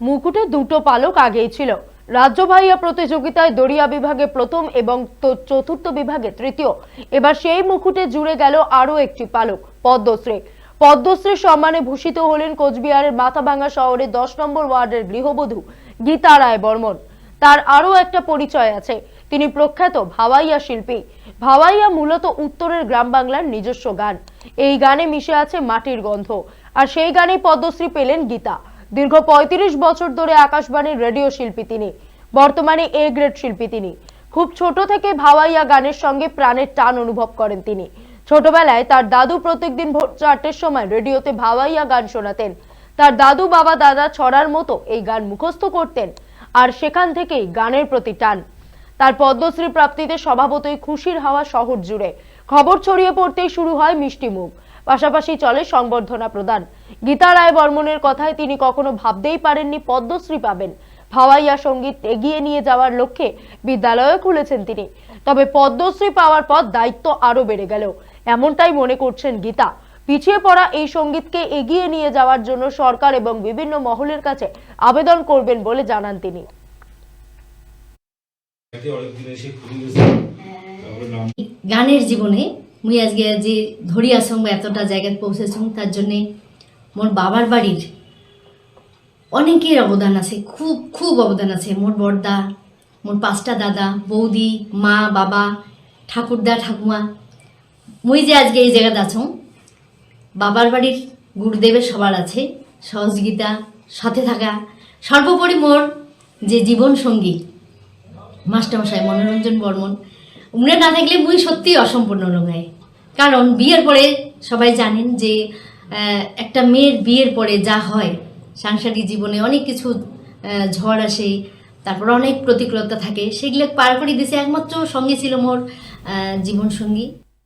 মুকুটে দুটো পালক আগেই ছিল। রাজ্য ভাইয়া প্রতিযোগিতায় দড়িয়া বিভাগে প্রথম এবং চতুর্থ বিভাগে তৃতীয়। এবার সেই মুকুটে জুড়ে গেল আরও একটি পালক, পদ্মশ্রী। পদ্মশ্রী সম্মানে ভূষিত হলেন কোচবিহারের মাথাভাঙ্গা শহরে দশ নম্বর ওয়ার্ডের গৃহবধূ গীতা রায় বর্মন। তার আরও একটা পরিচয় আছে। তিনি প্রখ্যাত ভাওয়াইয়া শিল্পী। ভাওয়াইয়া মূলত উত্তরের গ্রাম বাংলার নিজস্ব গান। এই গানে মিশে আছে মাটির গন্ধ। আর সেই গানে পদ্মশ্রী পেলেন গীতা। দীর্ঘ পঁয়ত্রিশ বছর ধরে আকাশবাণীর রেডিও শিল্পী তিনি। বর্তমানে এ গ্রেড শিল্পী তিনি। খুব ছোট থেকে ভাওয়াইয়া গানের সঙ্গে প্রাণের টান অনুভব করেন তিনি। ছোটবেলায় তার দাদু প্রত্যেকদিন ভোর চারটের সময় রেডিওতে ভাওয়াইয়া গান শোনাতেন। তার দাদু, বাবা, দাদা ছড়ার মতো এই গান মুখস্থ করতেন আর সেখান থেকেই গানের প্রতি টান। তার পদ্মশ্রী প্রাপ্তিতে স্বভাবতই খুশির হাওয়া শহর জুড়ে। খবর ছড়িয়ে পড়তেই শুরু হয় মিষ্টি মুখ। পাশাপাশি চলে সংবর্ধনা প্রদান। গীতা রায় বর্মনের কথায় তিনি কখনো ভাবতেই পারেননি পদ্মশ্রী পাবেন। ভাওয়াইয়া সংগীত এগিয়ে নিয়ে যাওয়ার লক্ষ্যে বিদ্যালয়ে খুলেছেন তিনি। তবে পদ্মশ্রী পাওয়ার পর দায়িত্ব আরও বেড়ে গেল। এমনটাই মনে করছেন গীতা। পিছিয়ে পড়া এই সঙ্গীতকে এগিয়ে নিয়ে যাওয়ার জন্য সরকার এবং বিভিন্ন মহলের কাছে আবেদন করবেন বলে জানান তিনি। গানের জীবনে মুই আজকে যে ধরিয়া সঙ্গ এতটা জায়গায় পৌঁছেছং তার জন্যে মোর বাবার বাড়ির অনেকের অবদান আছে, খুব খুব অবদান আছে। মোর বড়দা, মোর পাঁচটা দাদা, বৌদি, মা, বাবা, ঠাকুরদা, ঠাকুমা। মুই যে আজকে এই জায়গাতে আছো, বাবার বাড়ির গুরুদেবের সবার আছে, সহযোগিতা, সাথে থাকা। সর্বোপরি মোর যে জীবন সঙ্গী মাস্টারমশাই মনোরঞ্জন বর্মন উমরে না থাকলে মুই সত্যিই অসম্পূর্ণ রঙায় কারণ বিয়ের পরে সবাই জানেন যে একটা মেয়ের বিয়ের পরে যা হয়, সাংসারিক জীবনে অনেক কিছু ঝড় আসে, তারপর অনেক প্রতিকূলতা থাকে, সেগুলো পার করে দিছে একমাত্র সঙ্গী ছিল মোর জীবন জীবনসঙ্গী।